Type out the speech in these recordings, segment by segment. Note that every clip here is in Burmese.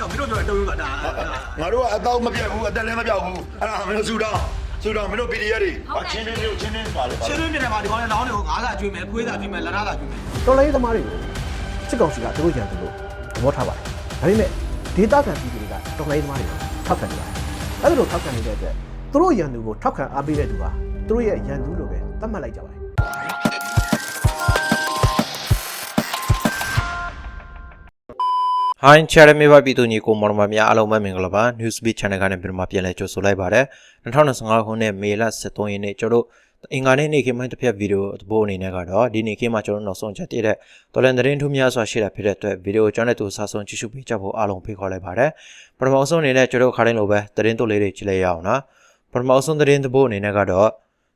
တော့မင်းတို့ပြောတော့ကဒါငါတို့ကအတော့မပြတ်ဘူးအသက်လည်းမပြောက်ဘူးအဲ့ဒါမင်းတို့ဆူတောင်းဆူတောင်းမင်းတို့ PDF တွေအချင်းချင်းတို့ချင်းချင်းပါလေရှင်းရင်းနေတယ်မှာဒီကောင်လည်းလောင်းတွေကိုငါးစာကျွေးမယ်ခွေးစာကျွေးမယ်လက်ရစာကျွေးမယ်တော်လိုင်းသမားတွေကိုစစ်ကောင်စီကသူတို့ကြံသူလို့သဘောထားပါတယ်ဒါပေမဲ့ဒေတာကန်ပြည်သူတွေကတော်လိုင်းသမားတွေကိုထောက်ခံနေပါတယ်အဲ့ဒါလိုထောက်ခံနေတဲ့အတွက်သူတို့ရန်သူကိုထောက်ခံအားပေးတဲ့သူကသူတို့ရဲ့ရန်သူလို့ပဲသတ်မှတ်လိုက်ကြပါတယ် ဟိုင်းချာရမေဘပြည်သူညီကိုမော်မများအားလုံးပဲမင်္ဂလာပါ Newsbeat Channel ကနေပြန်မှပြန်လဲကြိုဆိုလိုက်ပါတယ်2025ခုနှစ်မေလ23ရက်နေ့ကျွန်တော်တို့အင်္ဂါနေ့နေ့ခင်းပိုင်းတစ်ဖြတ်ဗီဒီယိုသဘောအနေနဲ့ကတော့ဒီနေ့ခင်းမှာကျွန်တော်နောက်ဆုံးချက်တည်တဲ့တော်လန်သတင်းထူးများစွာရှိတာဖြစ်တဲ့အတွက်ဗီဒီယိုကျွန်တော်တို့စာဆုံးကြည့်ရှုပေးကြဖို့အားလုံးဖိတ်ခေါ်လိုက်ပါတယ်ပထမဆုံးအနေနဲ့ကျွန်တော်ခါတိုင်းလိုပဲသတင်းတို့လေးတွေကြည့်လိုက်ရအောင်နော်ပထမဆုံးသတင်းသဘောအနေနဲ့ကတော့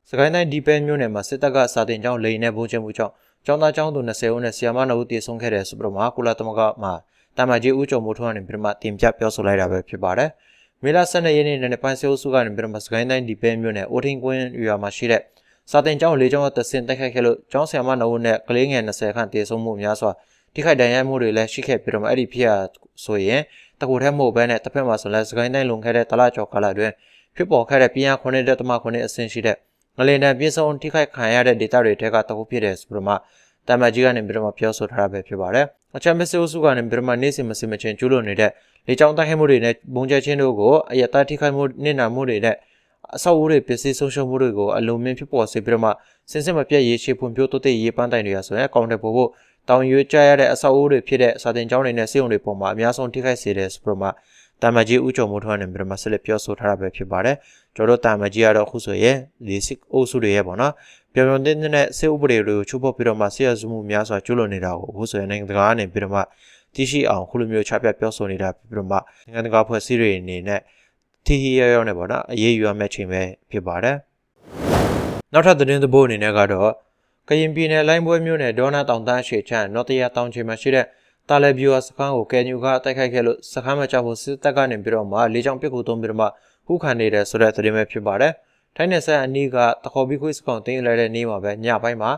စကိုင်းတိုင်းဒီပဲမြို့နယ်မှာစစ်တပ်ကစာတင်ကျောင်းလိန်နဲ့ဘုံကျမှုကြောင့်ကျောင်းသားကျောင်းသူ20ဦးနဲ့ဆရာမ2ဦးတည်ဆုံခဲ့တဲ့ဆိုပြီးတော့မှကုလသမဂ္ဂမှာ တာမကြီးဦးကျော်မိုးထွန်းကနေပြီးတော့မှတင်ပြပြောဆိုလိုက်တာပဲဖြစ်ပါတယ်။မေလ12ရက်နေ့နဲ့ပိုင်းစေအုပ်စုကနေပြီးတော့မှစကိုင်းတိုင်းဒီပဲမြို့နယ်အိုထင်းကွင်းရွာမှာရှိတဲ့စာတင်ကျောင်းလေးကျောင်းတဆင်တက်ခတ်ခဲ့လို့ကျောင်းဆရာမ2ဦးနဲ့ကလေးငယ်20ခန့်တည်ဆုံမှုများစွာထိခိုက်ဒဏ်ရာမှုတွေလည်းရှိခဲ့ပြီးတော့မှအဲ့ဒီဖြစ်ရဆိုရင်တကူထဲမဟုတ်ဘဲနဲ့တစ်ဖက်မှာဆိုလည်းစကိုင်းတိုင်းလုံခဲ့တဲ့တလကျော်ကာလအတွင်းဖြစ်ပေါ်ခဲ့တဲ့ပြည်န်း9.9အဆင့်ရှိတဲ့ငလင်တန်ပြည်စုံထိခိုက်ခံရတဲ့ဒေတာတွေထဲကတကူဖြစ်တဲ့ဆိုပြီးတော့မှတမကြီးကနေပြီးတော့မှပြောဆိုထားတာပဲဖြစ်ပါတယ်။ အချမ်းမစစ်အုပ်စုကနေပြီးတော့မှနေ့စဉ်မစင်မချင်းကျူးလွန်နေတဲ့လေကြောင်းတိုက်ခိုက်မှုတွေနဲ့ဘုံကျဲချင်းတို့ကိုအယက်သားထိခိုက်မှုနစ်နာမှုတွေနဲ့အဆောက်အဦတွေပစ္စည်းဆုံးရှုံးမှုတွေကိုအလုံးမင်းဖြစ်ပေါ်စေပြီးတော့မှစင်စစ်မပြတ်ရေးချေဖွံ့ဖြိုးတိုးတက်ရေးပန်းတိုင်တွေရဆိုရင်အကောင့်တွေပို့ဖို့တောင်ရွေးကြရတဲ့အဆောက်အဦတွေဖြစ်တဲ့စာတင်ကျောင်းတွေနဲ့စေုံတွေပေါ်မှာအများဆုံးထိခိုက်စေတဲ့ဆိုပြီးတော့မှတာမကြီးဦးကျော်မိုးထွန်းနဲ့ပြီးတော့မှဆက်လက်ပြောဆိုထားတာပဲဖြစ်ပါတယ်။ကျွန်တော်တို့တာမကြီးကတော့အခုဆိုရင်ဒီစစ်အုပ်စုတွေရဲ့ပေါ့နော်။ ပြောင်ပြောင်တင်းတင်းနဲ့စေဥပဒေတွေကိုချိုးဖောက်ပြီးတော့မှဆရာစုမှုများစွာကျူးလွန်နေတာကိုအခုဆိုရင်နိုင်ငံတကာကနေပြီးတော့မှတရှိအောင်ခုလိုမျိုးချပြပြောဆိုနေတာပြီးတော့မှနိုင်ငံတကာဖွဲ့စည်းတွေအနေနဲ့ထိထိရောက်ရောက်နဲ့ပေါ့နော်အရေးယူရမယ့်ချိန်ပဲဖြစ်ပါတယ်။နောက်ထပ်သတင်းသဘောအနေနဲ့ကတော့ကရင်ပြည်နယ်လိုင်းပွဲမြို့နယ်ဒေါနာတောင်တန်းရှေချမ်းနော်တရတောင်ချေမှာရှိတဲ့တာလဘီယိုစခန်းကိုကဲညူကတိုက်ခိုက်ခဲ့လို့စခန်းမှာကြောက်ဖို့စစ်တပ်ကနေပြီးတော့မှလေကြောင်းပစ်ကူသုံးပြီးတော့မှခုခံနေတယ်ဆိုတဲ့သတင်းပဲဖြစ်ပါတယ်။ ထိုင်းနယ်ဆက်အနီးကတခေါ်ပြီးခွေးစကောင်တင်းလိုက်တဲ့နေ့မှာပဲညပိုင်းမှာ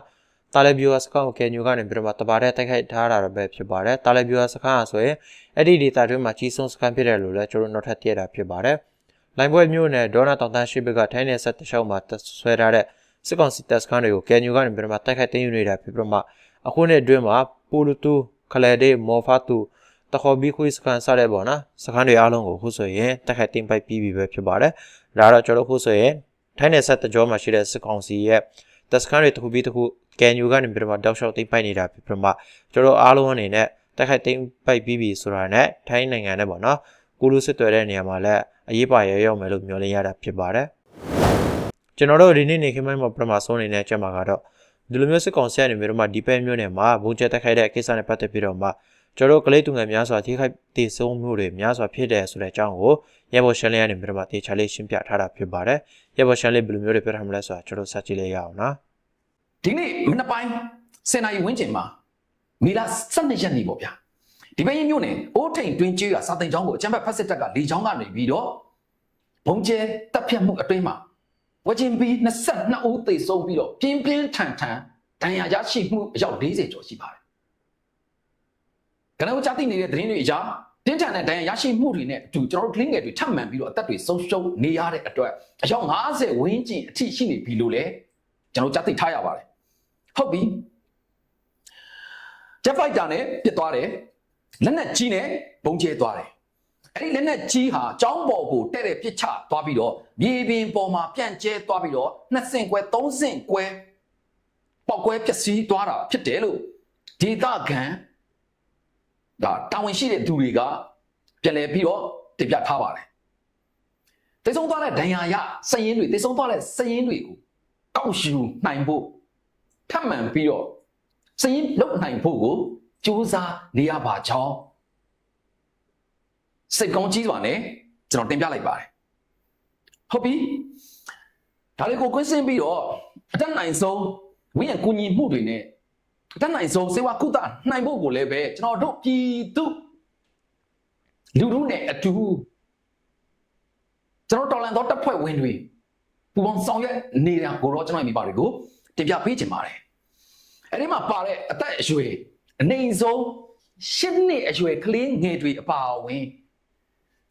တာလဘီယိုစခန်းကိုကဲညူကနေပြီးတော့မှတပါတဲ့တိုက်ခိုက်ထားတာပဲဖြစ်ပါတယ်။တာလဘီယိုစခန်းကဆိုရင်အဲ့ဒီဒေတာတွင်းမှာကြီးဆုံးစခန်းဖြစ်တယ်လို့လည်းကျွန်တော်တို့နောက်ထပ်သိရတာဖြစ်ပါတယ်။လိုင်းပွဲမြို့နယ်ဒေါနာတောင်တန်းရှိဘက်ကထိုင်းနယ်ဆက်တလျှောက်မှာဆွဲထားတဲ့စစ်ကောင်စီတပ်စခန်းတွေကိုကဲညူကနေပြီးတော့မှတိုက်ခိုက်သိမ်းယူနေတာဖြစ်ပြီးတော့မှအခုနှစ်အတွင်းမှာပူလူတူခလဲဒေမော်ဖာတူတခေါ်ပြီးခွေးစကန်စတဲ့ပေါ့နော်စကန်တွေအားလုံးကိုခုဆိုရင်တက်ခတ်တင်ပိုက်ပြီးပြီပဲဖြစ်ပါတယ်ဒါတော့ကျွန်တော်ခုဆိုရင် ထိုင်းနယ်ဆက်တကြောမှာရှိတဲ့စစ်ကောင်စီရဲ့တက်စကန်တွေတစ်ခုပြီးတစ်ခုကန်ယူကနေပြီးတော့တောက်လျှောက်တင်ပိုက်နေတာဖြစ်ပြီးမှကျွန်တော်အားလုံးအနေနဲ့တက်ခတ်တင်ပိုက်ပြီးပြီဆိုတာနဲ့ထိုင်းနိုင်ငံနဲ့ပေါ့နော်ကူလူစစ်တွေတဲ့နေရာမှာလည်းအရေးပါရရောက်မယ်လို့မျှော်လင့်ရတာဖြစ်ပါတယ်ကျွန်တော်တို့ဒီနေ့နေခင်းပိုင်းမှာပထမဆုံးအနေနဲ့ကြက်မှာကတော့ဒီလိုမျိုးစစ်ကောင်စီကနေပြီးတော့မှဒီပဲမျိုးနယ်မှာဘုံကျက်တက်ခိုက်တဲ့ကိစ္စနဲ့ပတ်သက်ပြီးတော့မှ ကျွန်တော်ကလေးသူငယ်များစွာထိခိုက်တည်ဆုံးမှုတွေများစွာဖြစ်တယ်ဆိုတဲ့အကြောင်းကိုရဲဘော်ရှန်လေးကနေပြီးတော့မှတေချာလေးရှင်းပြထားတာဖြစ်ပါတယ်ရဲဘော်ရှန်လေးဘယ်လိုမျိုးတွေပြထားမလဲဆိုတာကျွန်တော်စကြည့်လိုက်ရအောင်နော်ဒီနေ့မနက်ပိုင်းစင်နာရီဝင်းကျင်မှာမီလာ12ရက်နေ့ပေါ့ဗျာဒီဘက်ရင်မြို့နယ်အိုးထိန်တွင်ကျေးရစာတင်ကျောင်းကိုအချမ်းဘက်ဖက်စစ်တပ်ကလေချောင်းကနေပြီးတော့ဘုံကျဲတပ်ဖြတ်မှုအတွင်းမှာဝချင်းဘီ22ဦးသေဆုံးပြီးတော့ပြင်းပြင်းထန်ထန်ဒဏ်ရာရရှိမှုအယောက်40ကျော်ရှိပါတယ် ကနဦးကြားသိနေတဲ့သတင်းတွေအရတင်းထန်တဲ့ဒဏ်ရာရရှိမှုတွေနဲ့အတူကျွန်တော်တို့ကလင်းငယ်တွေထပ်မံပြီးတော့အသက်တွေဆုံးရှုံးနေရတဲ့အတွက်အယောက်50ဝန်းကျင်အထိရှိနေပြီလို့လည်းကျွန်တော်ကြားသိထားရပါတယ်ဟုတ်ပြီဂျက်ဖိုက်တာနဲ့ပြစ်သွားတယ်လက်နက်ကြီးနဲ့ဘုံကျဲသွားတယ်အဲ့ဒီလက်နက်ကြီးဟာចောင်းပေါ်ကိုတဲ့တဲ့ပစ်ချသွားပြီးတော့မြေပြင်ပေါ်မှာပြန့်ကျဲသွားပြီးတော့နှစ်ဆင့်ကွဲသုံးဆင့်ကွဲပောက်ကွဲပျက်စီးသွားတာဖြစ်တယ်လို့ဒေတာခံ ဒါတာဝန်ရှိတဲ့သူတွေကပြန်လည်ပြီးတော့တင်ပြထားပါတယ်တိတ်ဆုံးသွားတဲ့ဒဏ်ရာရစည်ရင်းတွေတိတ်ဆုံးသွားတဲ့စည်ရင်းတွေကိုကောက်ယူနိုင်ဖို့ထပ်မံပြီးတော့စည်ရင်းလုတ်နိုင်ဖို့ကိုစူးစမ်းနေရပါကြောင်းစိတ်ကောင်းကြီးစွာနဲ့ကျွန်တော်တင်ပြလိုက်ပါတယ်ဟုတ်ပြီဒါလေးကိုကွင်းစင်းပြီးတော့အတက်နိုင်ဆုံးဝင်းရကူညီမှုတွေနဲ့ အတက်နိုင်ဆုံးစေဝါကုသနိုင်ဖို့ကိုလည်းပဲကျွန်တော်တို့ပြည်သူလူလူနဲ့အတူကျွန်တော်တော်လန်တော့တပ်ဖွဲ့ဝင်တွေပူပေါင်းဆောင်ရွက်နေတာကိုတော့ကျွန်တော်မိပါတယ်ကိုတင်ပြပေးချင်ပါတယ်အဲ့ဒီမှာပါတဲ့အသက်အရွယ်အနေဆုံးရှစ်နှစ်အရွယ်ကလေးငယ်တွေအပါအဝင်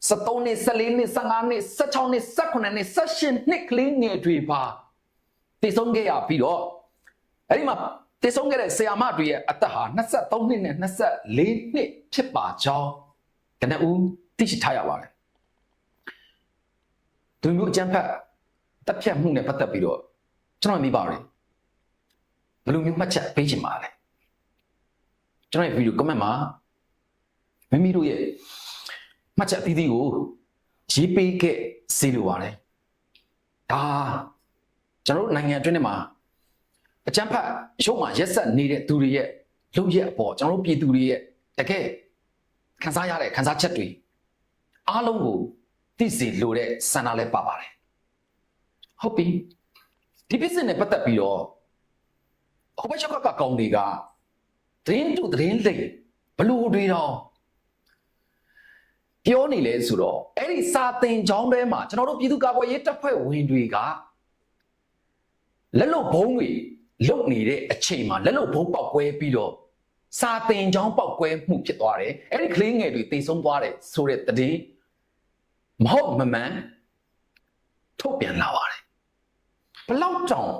73နှစ်14နှစ်15နှစ်16နှစ်18နှစ်18နှစ်ကလေးငယ်တွေပါတည်ဆုံးခဲ့ရပြီးတော့အဲ့ဒီမှာ တည်ဆုံးခဲ့တဲ့ဆရာမတွေရဲ့အသက်ဟာ23နှစ်နဲ့24နှစ်ဖြစ်ပါကြောင်းကနဦးသိရှိထားရပါတယ်သူမျိုးအကျန်းဖက်တက်ဖြတ်မှုနဲ့ပတ်သက်ပြီးတော့ကျွန်တော်မိပါတယ်ဘယ်လိုမျိုးမှတ်ချက်ပေးချင်ပါလဲကျွန်တော်ရဲ့ဗီဒီယို comment မှာမိမိတို့ရဲ့မှတ်ချက်အသီးသီးကိုရေးပေးခဲ့စီလိုပါတယ်ဒါကျွန်တော်တို့နိုင်ငံအတွင်းထဲမှာ အကြမ်းဖက်ရုပ်မှရက်ဆက်နေတဲ့သူတွေရဲ့လုပ်ရက်အပေါ်ကျွန်တော်တို့ပြည်သူတွေရဲ့တကယ်ခံစားရတဲ့ခံစားချက်တွေအားလုံးကိုသိစေလိုတဲ့ဆန္ဒလည်းပါပါတယ်ဟုတ်ပြီဒီပြစ်စင်နဲ့ပတ်သက်ပြီးတော့ဟိုဘက်ချက်ကကကောင်တွေကသတင်းတူသတင်းလိမ်ဘလို့တွေတော့ပြောနေလဲဆိုတော့အဲ့ဒီစာသင်ကျောင်းထဲမှာကျွန်တော်တို့ပြည်သူ့ကာကွယ်ရေးတပ်ဖွဲ့ဝင်တွေကလက်လုံဘုံတွေ လုံနေတဲ့အချိန်မှာလက်လုံဘုံပောက်ကွဲပြီးတော့စာသင်ကျောင်းပောက်ကွဲမှုဖြစ်သွားတယ်အဲ့ဒီကလေးငယ်တွေတိတ်ဆုံးသွားတယ်ဆိုတဲ့သတင်းမဟုတ်မမှန်ထုတ်ပြန်လာပါတယ်ဘလောက်တောင်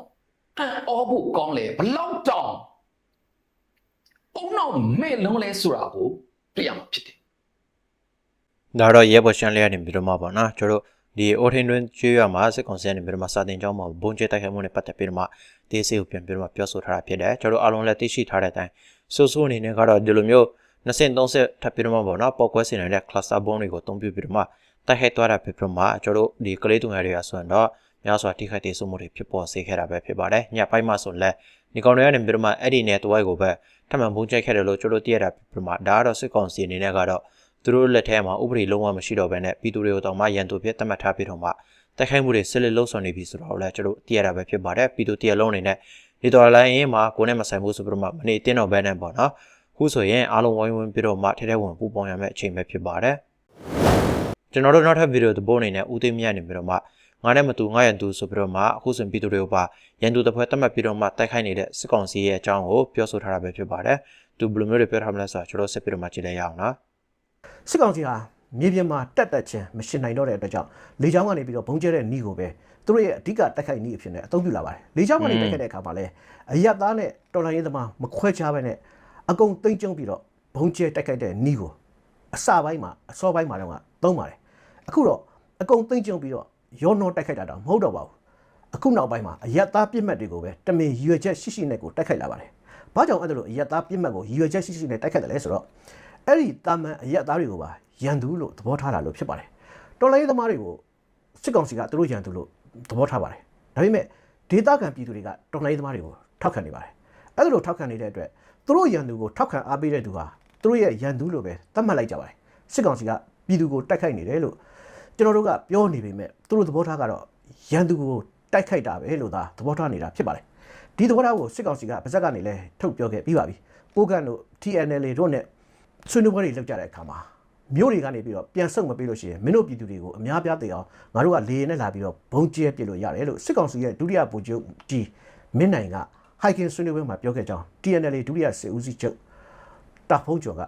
အံ့ဩဖို့ကောင်းလဲဘလောက်တောင်အုံနောက်မဲ့လုံးလဲဆိုတာကိုတွေ့ရမှာဖြစ်တယ်ဒါတော့ရဲဘော်ရှန်လေးကနေပြီးတော့မှပေါ့နော်ကျွန်တော်တို့ ဒီအိုထင်းတွင်ကျွေးရမှာစစ်ကောင်စီကနေပြီးတော့မှစာတင်ကြောင်းမှာဘုံကျဲတိုက်ခိုက်မှုနဲ့ပတ်သက်ပြီးတော့မှဒေးစေကိုပြန်ပြီးတော့မှပြောဆိုထားတာဖြစ်တယ်ကျွန်တော်တို့အားလုံးလည်းသိရှိထားတဲ့အတိုင်းစိုးစိုးအနေနဲ့ကတော့ဒီလိုမျိုး20 30ထပ်ပြီးတော့မှပေါ့နော်ပောက်ကွဲစင်နေတဲ့ cluster bomb တွေကိုအသုံးပြုပြီးတော့မှတိုက်ခိုက်သွားတာဖြစ်ပြီးတော့မှကျွန်တော်တို့ဒီကလေးသူငယ်တွေကဆိုရင်တော့များစွာထိခိုက်ဒေဆုံးမှုတွေဖြစ်ပေါ်စေခဲ့တာပဲဖြစ်ပါတယ်ညပိုင်းမှာဆိုလည်းဒီကောင်တွေကနေပြီးတော့မှအဲ့ဒီနယ်တဝိုက်ကိုပဲထပ်မံဘုံကျဲခဲ့တယ်လို့ကျွန်တော်တို့သိရတာဖြစ်ပြီးတော့မှဒါကတော့စစ်ကောင်စီအနေနဲ့ကတော့ သူတို့လက်ထဲမှာဥပဒေလုံးဝမရှိတော့ဘဲနဲ့ပြည်သူတွေကိုတောင်မှရန်သူဖြစ်သတ်မှတ်ထားပြီးတော့မှတိုက်ခိုက်မှုတွေဆက်လက်လှုပ်ဆောင်နေပြီဆိုတော့လည်းကျွန်တော်တို့သိရတာပဲဖြစ်ပါတယ်ပြည်သူတရလုံးအနေနဲ့ဒီတော်လိုင်းရင်မှာကိုယ်နဲ့မဆိုင်ဘူးဆိုပြီးတော့မှမနေတင်းတော့ဘဲနဲ့ပေါ့နော်ခုဆိုရင်အားလုံးဝိုင်းဝန်းပြီးတော့မှထဲထဲဝင်ပူပေါင်းရမယ့်အချိန်ပဲဖြစ်ပါတယ်ကျွန်တော်တို့နောက်ထပ်ဗီဒီယိုသဘောအနေနဲ့ဦးသိမ်းမြတ်နေပြီးတော့မှငါနဲ့မတူငါရန်သူဆိုပြီးတော့မှအခုဆိုရင်ပြည်သူတွေကိုပါရန်သူတစ်ဖွဲ့သတ်မှတ်ပြီးတော့မှတိုက်ခိုက်နေတဲ့စစ်ကောင်စီရဲ့အကြောင်းကိုပြောဆိုထားတာပဲဖြစ်ပါတယ်သူဘယ်လိုမျိုးတွေပြောထားမလဲဆိုတော့ကျွန်တော်ဆက်ပြီးတော့မှကြည့်လိုက်ရအောင်နော် စစ်ကောင်စီဟာမြေပြင်မှာတက်တက်ချင်းမရှင်နိုင်တော့တဲ့အတွက်ကြောင့်လေကြောင်းကနေပြီးတော့ဘုံကျဲတဲ့နီးကိုပဲသူတို့ရဲ့အဓိကတက်ခိုက်နီးအဖြစ်နဲ့အသုံးပြုလာပါတယ်လေကြောင်းကနေတက်ခိုက်တဲ့အခါမှာလည်းအယက်သားနဲ့တော်လိုင်းရေးသမားမခွဲခြားပဲနဲ့အကုန်သိမ့်ကျုံပြီးတော့ဘုံကျဲတက်ခိုက်တဲ့နီးကိုအစပိုင်းမှာအစောပိုင်းမှာတော့သုံးပါတယ်အခုတော့အကုန်သိမ့်ကျုံပြီးတော့ရောနောတက်ခိုက်တာတော့မဟုတ်တော့ပါဘူးအခုနောက်ပိုင်းမှာအယက်သားပြစ်မှတ်တွေကိုပဲတမင်ရွေချက်ရှိရှိနဲ့ကိုတက်ခိုက်လာပါတယ်ဘာကြောင့်အဲ့ဒါလို့အယက်သားပြစ်မှတ်ကိုရွေချက်ရှိရှိနဲ့တက်ခိုက်တယ်လဲဆိုတော့ အဲ့ဒီတာမန်အရက်သားတွေကိုပါရန်သူလို့သဘောထားတာလို့ဖြစ်ပါတယ်တော်လိုင်းသမားတွေကိုစစ်ကောင်စီကသူတို့ရန်သူလို့သဘောထားပါတယ်ဒါပေမဲ့ဒေတာခံပြည်သူတွေကတော်လိုင်းသမားတွေကိုထောက်ခံနေပါတယ်အဲ့ဒါလို့ထောက်ခံနေတဲ့အတွက်သူတို့ရန်သူကိုထောက်ခံအားပေးတဲ့သူဟာသူတို့ရဲ့ရန်သူလို့ပဲသတ်မှတ်လိုက်ကြပါတယ်စစ်ကောင်စီကပြည်သူကိုတိုက်ခိုက်နေတယ်လို့ကျွန်တော်တို့ကပြောနေပေမဲ့သူတို့သဘောထားကတော့ရန်သူကိုတိုက်ခိုက်တာပဲလို့သာသဘောထားနေတာဖြစ်ပါတယ်ဒီသဘောထားကိုစစ်ကောင်စီကပါဇက်ကနေလည်းထုတ်ပြောခဲ့ပြီးပါပြီပိုးကန်တို့ TNL တို့နဲ့ ဆွေးနွေးပွဲတွေလုပ်ကြတဲ့အခါမှာမြို့တွေကနေပြီးတော့ပြန်ဆုတ်မပေးလို့ရှိရင်မင်းတို့ပြည်သူတွေကိုအများပြားသိအောင်ငါတို့ကလေရင်နဲ့လာပြီးတော့ဘုံကျဲပြစ်လို့ရတယ်လို့စစ်ကောင်စီရဲ့ဒုတိယဗိုလ်ချုပ်ကြီးမင်းနိုင်ကဟိုက်ကင်ဆွေးနွေးပွဲမှာပြောခဲ့ကြောင်း TNL ဒုတိယစစ်ဦးစီးချုပ်တာဖုံးကျော်က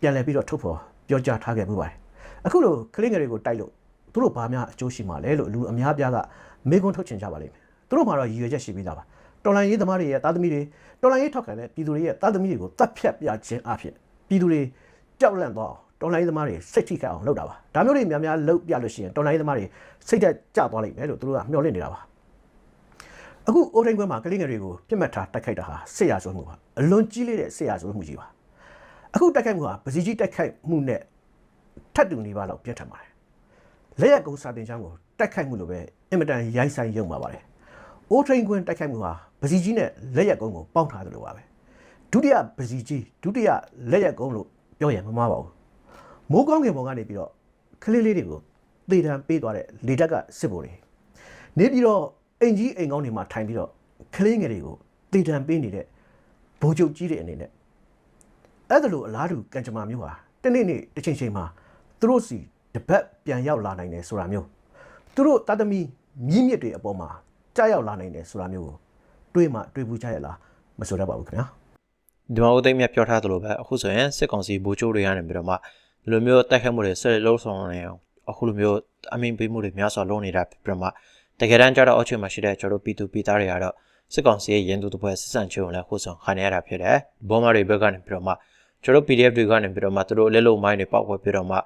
ပြန်လည်ပြီးတော့ထုတ်ဖော်ပြောကြားထားခဲ့မှုပါတယ်အခုလိုကလင်းငယ်တွေကိုတိုက်လို့သူတို့ဘာများအကျိုးရှိမှာလဲလို့လူအများပြားကမေးခွန်းထုတ်ချင်ကြပါလိမ့်မယ်သူတို့မှာတော့ရည်ရွယ်ချက်ရှိပြီးသားပါတော်လိုင်းရေးသမားတွေရဲ့တာသမီတွေတော်လိုင်းရေးထောက်ခံတဲ့ပြည်သူတွေရဲ့တာသမီတွေကိုတတ်ဖြတ်ပြခြင်းအဖြစ် ပြည်သူတွေကြောက်လန့်သွားအောင်တော်လိုင်းသမားတွေစိတ်ထိခိုက်အောင်လုပ်တာပါဒါမျိုးတွေများများလုပ်ပြလို့ရှိရင်တော်လိုင်းသမားတွေစိတ်သက်ကြသွားလိမ့်မယ်လို့သူတို့ကမျှော်လင့်နေတာပါအခုအိုးတိုင်းကွဲမှာကလေးငယ်တွေကိုပြစ်မှတ်ထားတိုက်ခိုက်တာဟာစစ်ရာဇဝတ်မှုပါအလွန်ကြီးလေးတဲ့စစ်ရာဇဝတ်မှုကြီးပါအခုတိုက်ခိုက်မှုဟာပစီကြီးတိုက်ခိုက်မှုနဲ့ထပ်တူနေပါတော့ပြတ်ထန်ပါတယ်လက်ရကုံစာတင်ချောင်းကိုတိုက်ခိုက်မှုလိုပဲအင်မတန်ရိုင်းဆိုင်ရုံပါပါတယ်အိုးထိန်ကွင်းတိုက်ခိုက်မှုဟာပစီကြီးနဲ့လက်ရကုံကိုပေါင်းထားသလိုပါပဲ ဒုတိယပစီကြီးဒုတိယလက်ရက်ကုန်းလို့ပြောရင်မမှားပါဘူးမိုးကောင်းကင်ပေါ်ကနေပြီးတော့ကလေးလေးတွေကိုသေတံပေးသွားတဲ့လေတက်ကစစ်ဗိုလ်တွေနေပြီးတော့အိမ်ကြီးအိမ်ကောင်းတွေမှာထိုင်ပြီးတော့ကလေးငယ်တွေကိုသေတံပေးနေတဲ့ဘိုးချုပ်ကြီးတွေအနေနဲ့အဲ့ဒါလိုအလားတူကံကြမ္မာမျိုးဟာတနေ့နေ့တစ်ချိန်ချိန်မှာသူတို့စီတပတ်ပြန်ရောက်လာနိုင်တယ်ဆိုတာမျိုးသူတို့တသမီမြင့်မြစ်တွေအပေါ်မှာကြားရောက်လာနိုင်တယ်ဆိုတာမျိုးကိုတွေးမှတွေးဘူးကြရလားမဆိုတတ်ပါဘူးခင်ဗျာ ဒီမှာဦးသိမ်းမြတ်ပြောထားသလိုပဲအခုဆိုရင်စစ်ကောင်စီဗိုလ်ချုပ်တွေကနေပြီးတော့မှဒီလိုမျိုးတိုက်ခတ်မှုတွေဆက်လက်လုံးဆောင်နေအောင်အခုလိုမျိုးအမင်းပေးမှုတွေများစွာလုပ်နေတာဖြစ်ပြီးတော့မှတကယ်တမ်းကျတော့အောက်ခြေမှာရှိတဲ့ကျွန်တော်တို့ပြည်သူပြည်သားတွေကတော့စစ်ကောင်စီရဲ့ရင်သူတစ်ဖွဲ့စစ်ဆန့်ချုံလည်းခုဆောင်ခံရတာဖြစ်တယ်ဘောမာတွေဘက်ကနေပြီးတော့မှကျွန်တော် PDF တွေကနေပြီးတော့မှသူတို့လက်လုံမိုင်းတွေပောက်ခွဲပြီးတော့မှ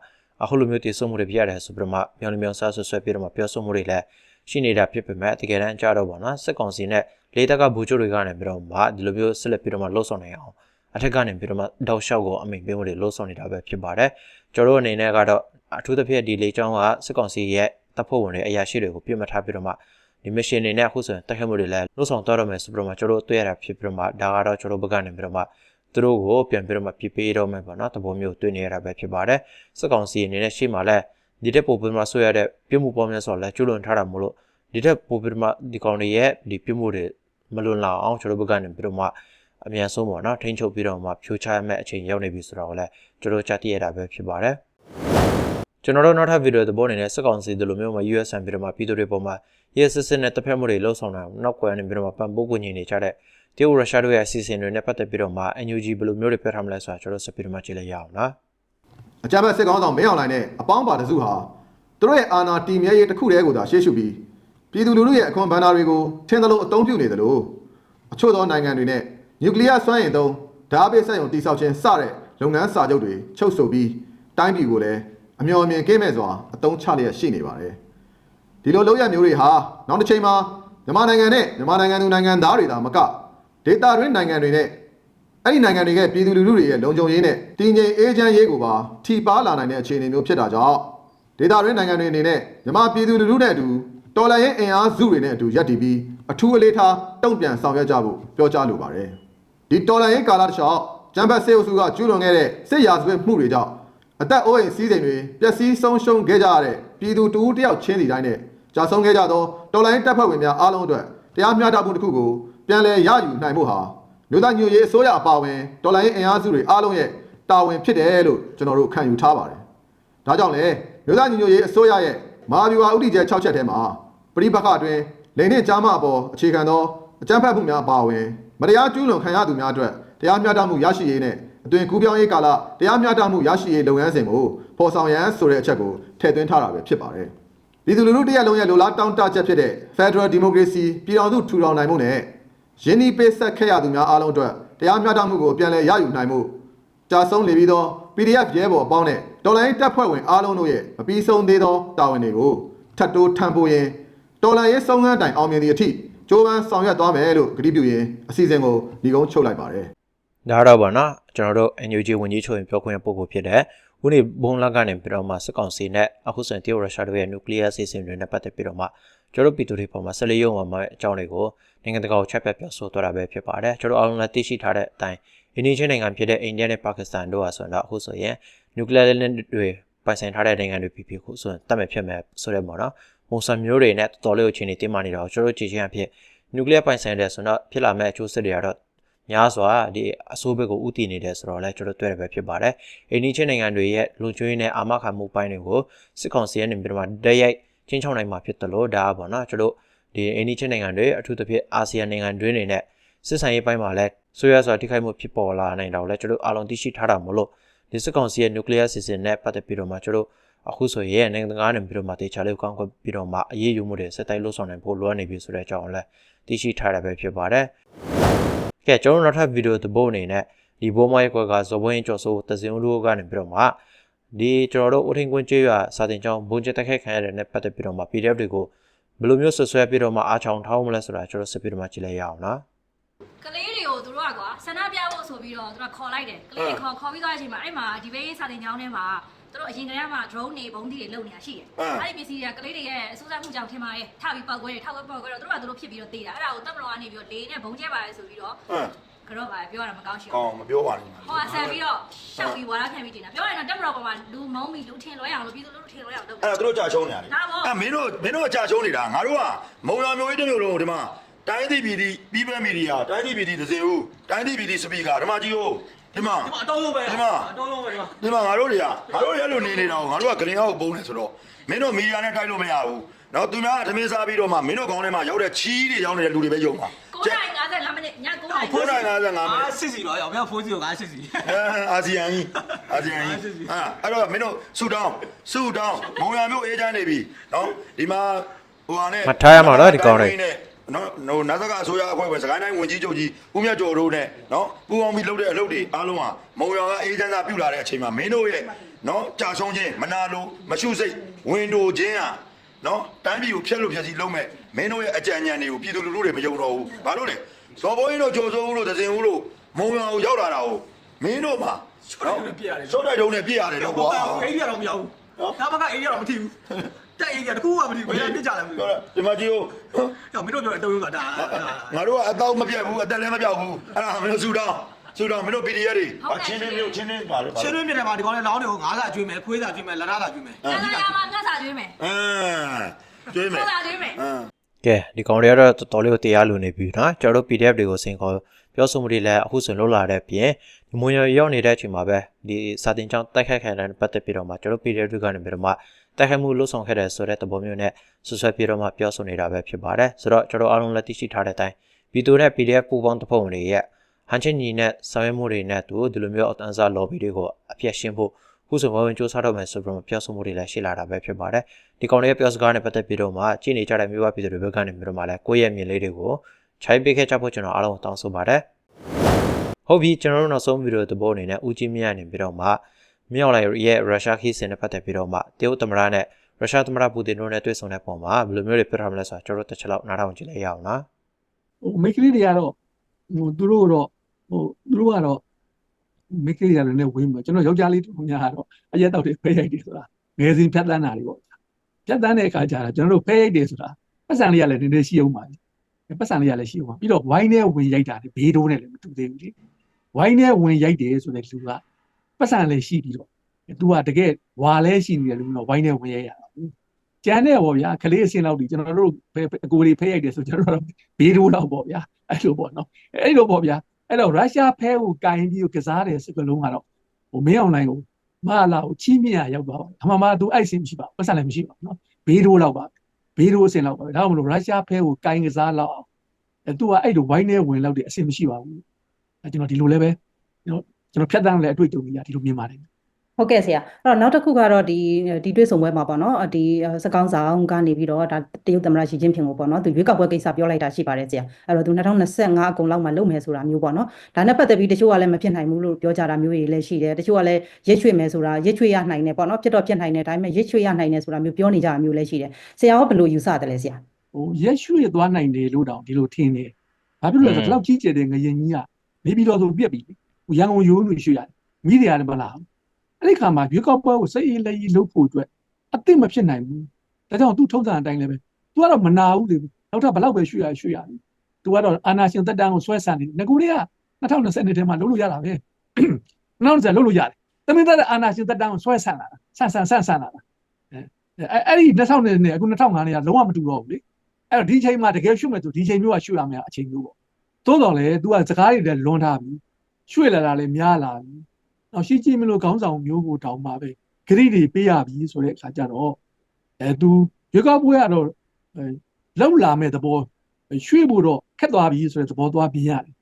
အခုလိုမျိုးတည်ဆုံမှုတွေပြရတယ်ဆိုပြီးတော့မှမြောင်မြောင်ဆဆဆွဲပြီးတော့မှပြောဆိုမှုတွေလည်းရှိနေတာဖြစ်ပေမဲ့တကယ်တမ်းကျတော့ဗောနော်စစ်ကောင်စီနဲ့ လေတပ်ကဘူချိုတွေကနေပြီးတော့မှဒီလိုမျိုးဆက်လက်ပြီးတော့မှလှုပ်ဆောင်နေအောင်အထက်ကနေပြီးတော့မှတောက်လျှောက်ကိုအမိန်ပေးမှုတွေလှုပ်ဆောင်နေတာပဲဖြစ်ပါတယ်ကျွန်တော်တို့အနေနဲ့ကတော့အထူးသဖြင့်ဒီလေကြောင်းကစစ်ကောင်စီရဲ့တပ်ဖွဲ့ဝင်တွေအရာရှိတွေကိုပြစ်မှတ်ထားပြီးတော့မှဒီ mission တွေနဲ့အခုဆိုရင်တိုက်ခိုက်မှုတွေလည်းလှုပ်ဆောင်တော့ရမယ်ဆိုပြီးတော့မှကျွန်တော်တို့တွေ့ရတာဖြစ်ပြီးတော့မှဒါကတော့ကျွန်တော်တို့ဘက်ကနေပြီးတော့မှသူတို့ကိုပြန်ပြီးတော့မှပြစ်ပေးတော့မယ်ပေါ့နော်တဘောမျိုးတွေ့နေရတာပဲဖြစ်ပါတယ်စစ်ကောင်စီအနေနဲ့ရှေ့မှာလည်းဒီတက်ပို့ပြီးမှဆွဲရတဲ့ပြုမှုပေါ်များဆိုတော့လည်းကျွလွန်ထားတာမို့လို့ဒီတက်ပို့ပြီးမှဒီကောင်တွေရဲ့ဒီပြုမှုတွေ မလွန်လောက်အောင်ကျွန်တော်တို့ဘက်ကနေပြီးတော့မှအမြန်ဆုံးပေါ့နော်ထိန်းချုပ်ပြီးတော့မှဖြိုချရမယ့်အချိန်ရောက်နေပြီဆိုတော့လည်းကျွန်တော်တို့ကြားသိရတာပဲဖြစ်ပါတယ်ကျွန်တော်တို့နောက်ထပ်ဗီဒီယိုသဘောအနေနဲ့စက်ကောင်စီဒီလိုမျိုးမှာ USM ပြီးတော့မှပြည်သူတွေပေါ်မှာရဲစစ်စစ်နဲ့တပ်ဖြတ်မှုတွေလှုပ်ဆောင်တာနောက်ကွယ်နေပြီးတော့မှပံ့ပိုးကူညီနေကြတဲ့တရုတ်ရုရှားတို့ရဲ့အစီအစဉ်တွေနဲ့ပတ်သက်ပြီးတော့မှ NUG ဘယ်လိုမျိုးတွေပြထားမလဲဆိုတာကျွန်တော်စပီတော့မှကြည့်လိုက်ရအောင်နော်အကြမ်းဖက်စစ်ကောင်းဆောင်မင်းအောင်လှိုင်နဲ့အပေါင်းပါတစုဟာသူတို့ရဲ့အာဏာတည်မြဲရေးတစ်ခုတည်းကိုသာရှေ့ရှုပြီး ပြည်သူလူထုရဲ့အခွန်ဘဏ္ဍာတွေကိုထင်သလိုအသုံးပြုနေသလိုအချို့သောနိုင်ငံတွေနဲ့နျူကလ িয়ার စွမ်းအင်သုံးဓာတ်ပေးစက်ရုံတိစောက်ခြင်းစတဲ့လုပ်ငန်းစာချုပ်တွေချုပ်ဆိုပြီးတိုင်းပြည်ကိုလည်းအမျှော်အမြင်ကင်းမဲ့စွာအသုံးချလျက်ရှိနေပါတယ်ဒီလိုလုပ်ရမျိုးတွေဟာနောက်တစ်ချိန်မှာမြန်မာနိုင်ငံနဲ့မြန်မာနိုင်ငံသူနိုင်ငံသားတွေသာမကဒေသတွင်းနိုင်ငံတွေနဲ့အဲ့ဒီနိုင်ငံတွေကပြည်သူလူထုတွေရဲ့လုံခြုံရေးနဲ့တည်ငြိမ်အေးချမ်းရေးကိုပါထိပါလာနိုင်တဲ့အခြေအနေမျိုးဖြစ်တာကြောင့်ဒေသတွင်းနိုင်ငံတွေအနေနဲ့မြန်မာပြည်သူလူထုနဲ့အတူ တော်လှန်ရေးအင်အားစုတွေနဲ့အတူရပ်တည်ပြီးအထူးအလေးထားတုံ့ပြန်ဆောင်ရွက်ကြဖို့ပြောကြားလိုပါတယ်။ဒီတော်လှန်ရေးကာလတစ်လျှောက်ဂျမ်ဘတ်စေအုပ်စုကကျူးလွန်ခဲ့တဲ့စစ်ရာဇဝတ်မှုတွေကြောင့်အသက်အိုးအိမ်စီးစိမ်တွေပျက်စီးဆုံးရှုံးခဲ့ကြရတဲ့ပြည်သူတူဦးတစ်ယောက်ချင်းစီတိုင်းနဲ့ကြာဆုံးခဲ့ကြသောတော်လှန်ရေးတပ်ဖွဲ့ဝင်များအားလုံးအတွက်တရားမျှတမှုတစ်ခုကိုပြန်လည်ရယူနိုင်ဖို့ဟာမြို့သားညိုရေးအစိုးရအပါအဝင်တော်လိုင်းအင်အားစုတွေအားလုံးရဲ့တာဝန်ဖြစ်တယ်လို့ကျွန်တော်တို့ခံယူထားပါတယ်။ဒါကြောင့်လေမြို့သားညိုရေးအစိုးရရဲ့မဟာဗျူဟာဥတီကျဲ6ချက်ထဲမှာ ပြိပခအတွင်းလိန်နဲ့ကြားမအပေါ်အခြေခံသောအကြမ်းဖက်မှုများအပါအဝင်မတရားကျူးလွန်ခံရသူများအတွက်တရားမျှတမှုရရှိရေးနဲ့အသွင်ကူးပြောင်းရေးကာလတရားမျှတမှုရရှိရေးလုပ်ငန်းစဉ်ကိုပေါ်ဆောင်ရန်ဆိုတဲ့အချက်ကိုထည့်သွင်းထားတာပဲဖြစ်ပါတယ်။ပြည်သူလူထုတရက်လုံးရဲ့လိုလားတောင်းတချက်ဖြစ်တဲ့ Federal Democracy ပြည်တော်စုထူထောင်နိုင်မှုနဲ့ရင်းနှီးပေးဆက်ခဲ့ရသူများအားလုံးအတွက်တရားမျှတမှုကိုပြန်လည်ရယူနိုင်မှုကြာဆုံးနေပြီးသော PDF ရဲဘော်အပေါင်းနဲ့တော်လိုင်းတပ်ဖွဲ့ဝင်အားလုံးတို့ရဲ့မပြီးဆုံးသေးသောတာဝန်တွေကိုထပ်တိုးထမ်းပိုးရင်း တော်လိုင်းရေးဆုံးခန်းတိုင်အောင်မြင်သည့်အထိကြိုးပမ်းဆောင်ရွက်သွားမယ်လို့ကတိပြုရင်းအစီအစဉ်ကိုညီကုန်းချုပ်လိုက်ပါတယ် ဒါတော့ဗောနော်ကျွန်တော်တို့ NUG ဝန်ကြီးချုပ်ရင်ပြောခွင့်ပုဂ္ဂိုလ်ဖြစ်တဲ့ဦးနေဘုံလက်ကနေပြီးတော့မှစစ်ကောင်စီနဲ့အခုဆိုရင်တရုတ်ရုရှားတို့ရဲ့နျူကလ িয়ার အစီအစဉ်တွေနဲ့ပတ်သက်ပြီးတော့မှကျွန်တော်တို့ပြည်သူတွေပေါ်မှာဆက်လက်ရုံမှာအကြောင်းတွေကိုနိုင်ငံတကာကိုချက်ပြပြောဆိုသွားတာပဲဖြစ်ပါတယ်ကျွန်တော်အားလုံးလည်းသိရှိထားတဲ့အတိုင်းအင်ဒီချင်းနိုင်ငံဖြစ်တဲ့အိန္ဒိယနဲ့ပါကစ္စတန်တို့ဟာဆိုရင်တော့အခုဆိုရင်နျူကလ িয়ার လက်နက်တွေပိုင်ဆိုင်ထားတဲ့နိုင်ငံတွေဖြစ်ဖြစ်ခုဆိုရင်တတ်မဲ့ဖြစ်မဲ့ဆိုတဲ့ပေါ့နော် ပုံစံမျိုးတွေနဲ့တော်တော်လေးကိုချင်းနေတင်မာနေတော့ကျွန်တော်တို့ကြည့်ချင်းအဖြစ်နျူကလ িয়ার ပိုင်ဆိုင်တဲ့ဆိုတော့ဖြစ်လာမဲ့အကျိုးဆက်တွေကတော့ များစွာဒီအဆိုးဘက်ကိုဥတည်နေတယ်ဆိုတော့လည်းကျွန်တော်တွေ့ရပဲဖြစ်ပါတယ်။အိန္ဒိချင်းနိုင်ငံတွေရဲ့လူကျွေးနဲ့အာမခံမှုပိုင်းတွေကိုစစ်ကောင်စီရဲ့နေပြည်တော်မှာတရိုက်ချင်းချောင်းနိုင်မှာဖြစ်တယ်လို့ဒါကပေါ့နော်ကျွန်တော်ဒီအိန္ဒိချင်းနိုင်ငံတွေအထူးသဖြင့်အာဆီယံနိုင်ငံတွေနေနဲ့စစ်ဆိုင်ရေးပိုင်းမှာလည်းဆိုရစွာထိခိုက်မှုဖြစ်ပေါ်လာနိုင်တော့လဲကျွန်တော်အားလုံးသိရှိထားတာမလို့ဒီစစ်ကောင်စီရဲ့နျူကလ িয়ার စီစဉ်နဲ့ပတ်သက်ပြီးတော့မှကျွန်တော် အခုဆိုရင်နိုင်ငံတကာနဲ့ပြီးတော့မှတေချာလေးကောင်းကွက်ပြီးတော့မှအရေးယူမှုတွေစက်တိုက်လို့ဆောင်နိုင်ဖို့လိုအပ်နေပြီဆိုတဲ့အကြောင်းလည်းသိရှိထားတာပဲဖြစ်ပါတယ်။ကဲကျွန်တော်နောက်ထပ်ဗီဒီယိုတစ်ပုတ်အနေနဲ့ဒီဘိုးမရဲ့ကွက်ကဇော်ဘွင်းကျော်စိုးတစင်ဦးတို့ကနေပြီးတော့မှဒီကျွန်တော်တို့ဦးထင်ကွင်းကျေးရွာစာတင်ကျောင်းဘုံကျတက်ခိုက်ခံရတဲ့နဲ့ပတ်သက်ပြီးတော့မှ PDF တွေကိုဘယ်လိုမျိုးဆွဆွဲပြီးတော့မှအားချောင်ထောင်းမလဲဆိုတာကျွန်တော်စစ်ပြီးတော့မှကြည့်လိုက်ရအောင်နော်ကလေးတွေကိုသူတို့ကကွာဆန္ဒပြဖို့ဆိုပြီးတော့သူတို့ခေါ်လိုက်တယ်ကလေးတွေခေါ်ခေါ်ပြီးသွားတဲ့အချိန်မှာအဲ့မှာဒီဘေးစာတင်ကျောင်းထဲမှာ သူတို့အရင်ကတည်းကမှ drone တွေဘုံတွေလုံနေတာရှိတယ်အဲ့ဒီပစ္စည်းတွေကကလေးတွေရဲ့အစိုးရမှုကြောင့်ထင်ပါရဲ့ထပြီးပောက်ခွဲတွေထောက်ခွဲပောက်ခွဲတော့သူတို့ကသူတို့ဖြစ်ပြီးတော့တေးတာအဲ့ဒါကိုတပ်မတော်ကနေပြီးတော့လေနဲ့ဘုံကျဲပါလေဆိုပြီးတော့ဟမ်ကတော့ပါပြောရတာမကောင်းရှိကောဘူးင်းမပြောပါနဲ့ဟောဆန်ပြီးတော့ရှောက်ပြီးဝါရခံပြီးတင်တာပြောရရင်တော့တပ်မတော်ပေါ်မှာလူမုံပြီးလူထင်လွဲအောင်လို့ပြည်သူလူထင်လွဲအောင်လုပ်အဲ့ဒါတို့ကြာချုံးနေရတယ်ဒါပေါ့အဲ့မင်းတို့မင်းတို့ကြာချုံးနေတာငါတို့ကမုံရမျိုးကြီးတစ်မျိုးလုံးဒီမှာတိုင်းပြည်ပြည်ပြည်ပန်းမီဒီယာတိုင်းပြည်ပြည်သစင်ဦးတိုင်းပြည်ပြည်စပီကာဓမ္မကြီး ဟုတ်ဒီမှာအတောင်းဆုံးပဲဒီမှာအတောင်းဆုံးပဲဒီမှာဒီမှာငါတို့တွေကငါတို့တွေအဲ့လိုနေနေတာကိုငါတို့ကဂရင်အောက်ပုံနေဆိုတော့မင်းတို့မီဒီယာနဲ့ထိုက်လို့မရဘူးနော်သူများကသမင်းစားပြီးတော့မှမင်းတို့ကောင်းထဲမှာရောက်တဲ့ချီးတွေရောက်နေတဲ့လူတွေပဲယုံပါ9:50 55မိနစ်ည9နာရီဖိုးနိုင်55မိနစ် အာစစ်စီတော့ရောမင်းဖိုးစီကိုငါစစ်စီအာဆီယံကြီးအာဆီယံကြီးဟာအဲ့တော့မင်းတို့ဆူတောင်းဆူတောင်းမုံရမျိုးအေးချမ်းနေပြီနော်ဒီမှာဟိုဟာနဲ့မထားရမှာနော်ဒီကောင်းတွေနော် ဟိုနာဇကအစိုးရအဖွဲ့ဝင်စကိုင်းတိုင်းဝန်ကြီးချုပ်ကြီးဦးမြတ်ကျော်တို့နဲ့နော်ပူအောင်ပြီးလုပ်တဲ့အလုပ်တွေအားလုံးဟာမုံရကအေးချမ်းသာပြုလာတဲ့အချိန်မှာမင်းတို့ရဲ့နော်ကြာဆုံးခြင်းမနာလိုမရှုစိတ်ဝင်တိုခြင်းဟာနော်တိုင်းပြည်ကိုဖျက်လို့ဖျက်စီလုံးမဲ့မင်းတို့ရဲ့အကြံဉာဏ်တွေကိုပြည်သူလူထုတွေမယုံတော့ဘူးဘာလို့လဲဇော်ဘိုးကြီးတို့ကြိုးစိုးဦးတို့ဒဇင်ဦးတို့မုံရကိုရောက်လာတာကိုမင်းတို့မှာနော်ပြရတယ်စောတိုက်တုံးနဲ့ပြရတယ်တော့ကွာအေးရတော့မရောက်ဘူးဒါမှကအေးရတော့မထီဘူး တက်အေးပြတကူမှမသိဘူးဘယ်လိုပြစ်ကြလဲမသိဘူးဒီမကြီးကိုဟောမင်းတို့ပြောတဲ့အတုံးရုံးကဒါငါတို့ကအတော့မပြတ်ဘူးအတက်လည်းမပြောက်ဘူးအဲ့ဒါမင်းတို့ဆူတော့ဆူတော့မင်းတို့ PDF တွေဟာချင်းချင်းမျိုးချင်းချင်းပါလေပါချင်းချင်းမြေထဲမှာဒီကောင်လေးလောင်းတွေကိုငါးစာကျွေးမယ်ခွေးစာကျွေးမယ်လရစာကျွေးမယ်ငါးစာမှာငါးစာကျွေးမယ်အင်းကျွေးမယ်ငါးစာကျွေးမယ်ကဲဒီကောင်တွေကတော့တော်တော်လေးကိုတရားလိုနေပြီနော်ကျွန်တော်တို့ PDF တွေကိုစင်ခေါ် ပြောဆိုမှုတွေလည်းအခုဆိုလောက်လာတဲ့ပြင်ဒီမွန်ရရောက်နေတဲ့အချိန်မှာပဲဒီစာတင်ကြောင်းတိုက်ခိုက်ခံတဲ့ပတ်သက်ပြီးတော့မှကျွန်တော် PDF တွေကနေပြီးတော့မှတိုက်ခိုက်မှုလှုပ်ဆောင်ခဲ့တဲ့ဆိုတဲ့သဘောမျိုးနဲ့ဆွဆွဲပြီးတော့မှပြောဆိုနေတာပဲဖြစ်ပါတယ်ဆိုတော့ကျွန်တော်အားလုံးလည်းသိရှိထားတဲ့အတိုင်းဗီဒီယိုနဲ့ PDF ပူပေါင်းတစ်ဖုံတွေရဲ့ဟန်ချင်းညီနဲ့ဆောင်ရွက်မှုတွေနဲ့သူဒီလိုမျိုးအတန်းစား lobby တွေကိုအပြည့်ရှင်းဖို့ခုဆိုမဝင်စူးစမ်းတော့မယ်ဆိုပြီးတော့ပြောဆိုမှုတွေလည်းရှိလာတာပဲဖြစ်ပါတယ်ဒီကောင်တွေရဲ့ပြောစကားနဲ့ပတ်သက်ပြီးတော့မှကြည့်နေကြတဲ့မျိုးပါပြည်သူတွေဘက်ကနေပြီးတော့မှလည်းကိုယ့်ရဲ့မြင်လေးတွေကို ခြိုင်းပေးခဲ့ကြဖို့ကျွန်တော်အားလုံးကိုတောင်းဆိုပါတယ်ဟုတ်ပြီကျွန်တော်တို့နောက်ဆုံးဗီဒီယိုသဘောအနေနဲ့ဦးကြီးမြတ်နေပြီးတော့မှမြောက်လိုက်ရဲ့ရုရှားခီးစင်နဲ့ပတ်သက်ပြီးတော့မှတရုတ်သမ္မတနဲ့ရုရှားသမ္မတပူတင်တို့နဲ့တွေ့ဆုံတဲ့ပုံမှာဘယ်လိုမျိုးတွေပြထားမလဲဆိုတာကျွန်တော်တို့တစ်ချက်လောက်နားထောင်ကြည့်လိုက်ရအောင်နော်ဟိုမိတ်ကလေးတွေကတော့ဟိုသူတို့ကတော့ဟိုသူတို့ကတော့မိတ်ကလေးတွေလည်းဝင်းမှာကျွန်တော်ယောက်ျားလေးတို့များကတော့အရက်တောက်တွေဖဲရိုက်တယ်ဆိုတာငယ်စဉ်ဖြတ်တန်းတာတွေပေါ့ဖြတ်တန်းတဲ့အခါကျတော့ကျွန်တော်တို့ဖဲရိုက်တယ်ဆိုတာပတ်စံလေးကလည်းနည်းနည်းရှိအောင်ပါ ပတ်စံလေးကလည်းရှိအောင်ပါပြီးတော့ဝိုင်းနဲ့ဝင်ရိုက်တာတွေဘေးတိုးနဲ့လည်းမတူသေးဘူးလေဝိုင်းနဲ့ဝင်ရိုက်တယ်ဆိုတဲ့လူကပတ်စံလည်းရှိပြီးတော့သူကတကယ်ဝါလဲရှိနေတယ်လို့မျိုးဝိုင်းနဲ့ဝင်ရိုက်ရတာကျန်တဲ့ပေါ့ဗျာကလေးအစင်းလောက်ဒီကျွန်တော်တို့အကိုတွေဖဲရိုက်တယ်ဆိုကျွန်တော်တို့ဘေးတိုးလောက်ပေါ့ဗျာအဲ့လိုပေါ့နော်အဲ့လိုပေါ့ဗျာအဲ့တော့ရုရှားဖဲကိုကင်ပြီးကစားတယ်စကလုံးကတော့ဟိုမင်းအွန်လိုင်းကိုမလာကိုချီးမြှင့်ရရောက်သွားပါအမှန်မှသူအဲ့စင်မရှိပါဘူးပတ်စံလည်းမရှိပါဘူးနော်ဘေးတိုးလောက်ပါ ဘေးတိုးအစင်လောက်ပါဒါမှမဟုတ်ရုရှားဖဲကိုကင်ကစားလောက်အောင်အဲသူကအဲ့လိုဝိုင်းနေဝင်လောက်တဲ့အစင်မရှိပါဘူးအဲကျွန်တော်ဒီလိုလည်းပဲကျွန်တော်ကျွန်တော်ဖြတ်တန်းလည်းအတွေ့အကြုံကြီးဒီလိုမြင်ပါတယ် ဟုတ်ကဲ့ဆရာအဲ့တော့နောက်တစ်ခုကတော့ဒီဒီတွေ့ဆုံပွဲမှာပေါ့နော်ဒီစကောင်းဆောင်ကနေပြီးတော့ဒါတရုတ်သမ္မတရှီကျင်းဖျင်ကိုပေါ့နော်သူရွေးကောက်ပွဲကိစ္စပြောလိုက်တာရှိပါတယ်ဆရာအဲ့တော့သူ2025အကုန်လောက်မှလုပ်မယ်ဆိုတာမျိုးပေါ့နော်ဒါနဲ့ပတ်သက်ပြီးတချို့ကလည်းမဖြစ်နိုင်ဘူးလို့ပြောကြတာမျိုးတွေလည်းရှိတယ်တချို့ကလည်းရစ်ချွေမယ်ဆိုတာရစ်ချွေရနိုင်တယ်ပေါ့နော်ဖြစ်တော့ဖြစ်နိုင်တယ်ဒါပေမဲ့ရစ်ချွေရနိုင်တယ်ဆိုတာမျိုးပြောနေကြတာမျိုးလည်းရှိတယ်ဆရာရောဘယ်လိုယူဆတယ်လဲဆရာဟိုရက်ရွှေ့သွားနိုင်တယ်လို့တောင်ဒီလိုထင်တယ်။ဘာဖြစ်လို့လဲဆိုတော့ဒီလောက်ကြီးကျယ်တဲ့ငရင်ကြီးကနေပြီးတော့ဆိုပြက်ပြီ။ဟိုရန်ကုန်ရိုးလို့ရွှေ့ရတယ်။မိတယ်ရတယ်မလား။ အဲ့ဒီခါမှာရွေးကောက်ပွဲကိုစိတ်အေးလက်ကြီးလုပ်ဖို့အတွက်အသင့်မဖြစ်နိုင်ဘူးဒါကြောင့်သူထုံးစံအတိုင်းလည်းပဲသူကတော့မနာဘူးလေနောက်ထပ်ဘလောက်ပဲရွှေ့ရရွှေ့ရသူကတော့အာနာရှင်တက်တန်းကိုဆွဲဆန်နေငကူတွေက2020နှစ်ထဲမှာလုပ်လို့ရတာပဲ2020လုပ်လို့ရတယ်တမင်သားတဲ့အာနာရှင်တက်တန်းကိုဆွဲဆန်လာတာဆန်ဆန်ဆန်ဆန်လာတာအဲအဲ့ဒီ2000နဲ့အခု2005နဲ့ကလုံးဝမတူတော့ဘူးလေအဲ့တော့ဒီချိန်မှာတကယ်ရွှေ့မယ်ဆိုဒီချိန်မျိုးကရွှေ့ရမယ်အချိန်မျိုးပေါ့သို့တော်လည်း तू ကစကားတွေလည်းလွန်ထားပြီရွှေ့လာတာလည်းများလာပြီ နောက်ရှိကြည့်မလို့ခေါင်းဆောင်မျိုးကိုတောင်းပါပဲဂရိတွေပေးရပြီဆိုတဲ့အခါကျတော့အဲ तू ရွေးကောက်ပွဲကတော့အဲလောက်လာမဲ့သဘောရွှေ့ဖို့တော့ခက်သွားပြီဆိုတဲ့သဘောသွားပြရတယ်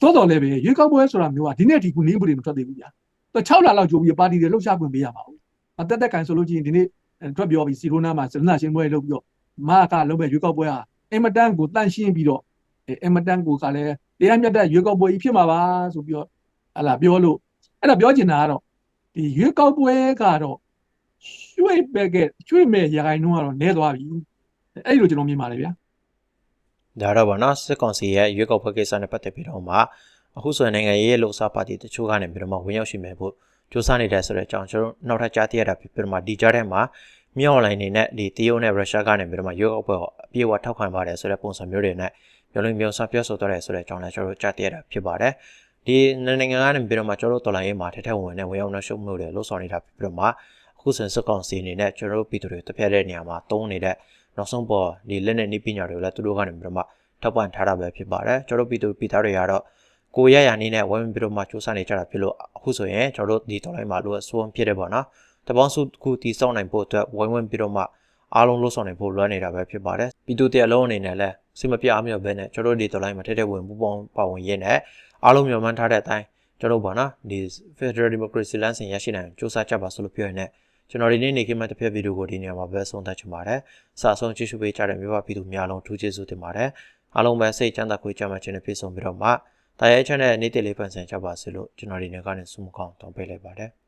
တိုးတော်လည်းပဲရွေးကောက်ပွဲဆိုတာမျိုးကဒီနေ့ဒီခုနင်းပရိမထွက်သေးဘူးဗျာသူ6လလောက်ကြိုပြီးပါတီတွေလှုပ်ရှားခွင့်ပေးရမှာဟုတ်အတက်တက်ကန်ဆိုလို့ချင်းဒီနေ့ထွက်ပြောပြီးစီရိုနာမှာစလနာရှင်းပွဲလုပ်ပြီးတော့မကလုံးမဲ့ရွေးကောက်ပွဲဟာအင်မတန်ကိုတန့်ရှင်းပြီးတော့အင်မတန်ကိုကလည်းတရားမျှတရွေးကောက်ပွဲကြီးဖြစ်မှာပါဆိုပြီးတော့ဟလာပြောလို့ အဲ့ဒါပြောချင်တာကတော့ဒီရွေးကောက်ပွဲကတော့ရွှေ့ပဲကရွှေ့မဲ့ရခိုင်နှုန်းကတော့နည်းသွားပြီအဲ့လိုကျွန်တော်မြင်ပါတယ်ဗျာဒါတော့ဗောနော်စစ်ကောင်စီရဲ့ရွေးကောက်ပွဲကိစ္စနဲ့ပတ်သက်ပြီးတော့မှအခုဆိုရင်နိုင်ငံရေးရဲ့လှုပ်ရှားပါတီတချို့ကနေပြီးတော့မှဝင်ရောက်ရှိမယ်ဖို့စ조사နေတဲ့ဆိုတဲ့အကြောင်းကျွန်တော်နောက်ထပ်ကြားသိရတာဖြစ်ပြီးတော့မှဒီကြားထဲမှာမြောက်လိုင်းနေနဲ့ဒီတရုတ်နဲ့ရုရှားကနေပြီးတော့မှရွေးကောက်ပွဲကိုအပြည့်အဝထောက်ခံပါတယ်ဆိုတဲ့ပုံစံမျိုးတွေနဲ့မျိုးလုံးမျိုးစားပြောဆိုတော့တယ်ဆိုတဲ့အကြောင်းလည်းကျွန်တော်တို့ကြားသိရတာဖြစ်ပါတယ် ဒီနိုင်ငံကနေပြီးတော့မှကျွန်တော်တို့တော်လိုင်းရေးမှာထထဝင်နဲ့ဝင်ရောက်နှရှုံမှုတွေလှုပ်ဆောင်နေတာဖြစ်ပြီးတော့မှအခုစင်စစ်ကောင်စီအနေနဲ့ကျွန်တော်တို့ပြည်သူတွေတပြက်တဲ့နေရာမှာတုံးနေတဲ့နောက်ဆုံးပေါ်ဒီလက်နဲ့နှီးပညာတွေကိုလည်းသူတို့ကနေပြီးတော့မှထောက်ပံ့ထားတာပဲဖြစ်ပါတယ်ကျွန်တော်တို့ပြည်သူပြည်သားတွေကတော့ကိုရရနေနဲ့ဝိုင်းပြီးတော့မှစူးစမ်းနေကြတာဖြစ်လို့အခုဆိုရင်ကျွန်တော်တို့ဒီတော်လိုင်းမှာလို့အစွန်းဖြစ်တယ်ပေါ့နော်တပေါင်းစုခုတီစောင့်နိုင်ဖို့အတွက်ဝိုင်းဝန်းပြီးတော့မှအားလုံးလှုပ်ဆောင်နိုင်ဖို့လွှမ်းနေတာပဲဖြစ်ပါတယ်ပြည်သူတရအလုံးအနေနဲ့လည်းစိတ်မပြအမြော်ပဲနဲ့ကျွန်တော်တို့ဒီတော်လိုင်းမှာထဲထဲဝင်ပူပေါင်းပါဝင်ရင်းနဲ့အားလုံးမျှော်မှန်းထားတဲ့အတိုင်းကျွန်တော်တို့ပေါ့နော်ဒီ Federal Democracy လမ်းစဉ်ရရှိနိုင်အောင်စူးစမ်းကြပါဆိုလို့ပြောရင်းနဲ့ကျွန်တော်ဒီနေ့နေခင်းမဲ့တစ်ဖက်ဗီဒီယိုကိုဒီနေရာမှာပဲဆုံးသတ်ချင်ပါတယ်။စာဆုံးကြည့်ရှုပေးကြတဲ့မြို့ပပြည်သူများလုံးထူးကျေးဇူးတင်ပါတယ်။အားလုံးပဲစိတ်ချမ်းသာခွေးကြမှာခြင်းနဲ့ပြည့်စုံပြီးတော့မှတာရဲချမ်းတဲ့နေ့တည်လေးပန်ဆင်ကြပါစေလို့ကျွန်တော်ဒီနေ့ကနေဆုမကောင်းတောင်းပေးလိုက်ပါတယ်။